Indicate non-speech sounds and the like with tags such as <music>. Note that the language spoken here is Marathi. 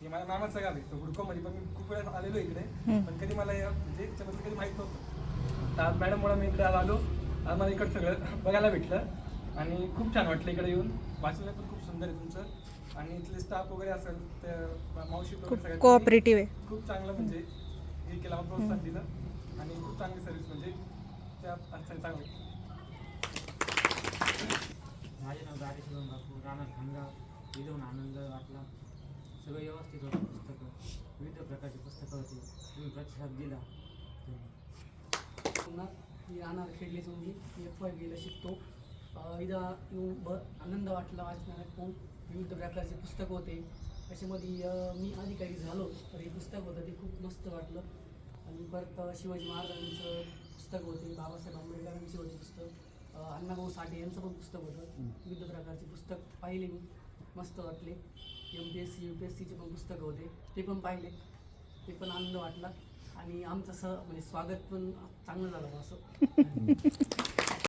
हे माझ्या मामाचं गाव आहे. तो हुडकोमध्ये पण मी खूप वेळा आलेलो इकडे. पण कधी मला या- म्हणजे याच्याबद्दल कधी माहीत नव्हतं. तर आज मॅडममुळे मी इकडे आलो. आज मला इकडं सगळं बघायला भेटलं. आणि खूप छान वाटलं इकडे येऊन. वाचलं पण खूप सुंदर आहे तुमचं. आणि इथले स्टाफ वगैरे असेल मावशी कोऑपरेटिव्ह आहे. खूप चांगलं म्हणजे हे केलं प्रोत्साहन दिलं. आणि खूप चांगली सर्व्हिस म्हणजे त्या अर्थाने चांगली माझे नाव दारेश बापू राणा खानगाव आनंद वाटला. सगळं व्यवस्थित होतं पुस्तकं. विविध प्रकारची पुस्तकं होती. तुम्ही प्रतिसाद दिला. पुन्हा मी राहणार खेडले मी एफ वाय बीला शिकतो. इथं येऊन ब आनंद वाटला वाचनालयात पाहून विविध प्रकारचे पुस्तकं होते. त्याच्यामध्ये मी अधिकारी झालो. तर हे पुस्तक होतं. ते खूप मस्त वाटलं. आणि परत शिवाजी महाराजांचं पुस्तक होते. बाबासाहेब आंबेडकरांचे होते पुस्तक. अण्णाभाऊ साठे यांचं पण पुस्तक होतं. विविध प्रकारचे पुस्तक पाहिले मी. मस्त वाटले. M P S C U P S सीचे पण पुस्तकं होते. ते पण पाहिले. ते पण आनंद वाटला. आणि आमचं सह म्हणजे स्वागत पण चांगलं झालं असं. <laughs>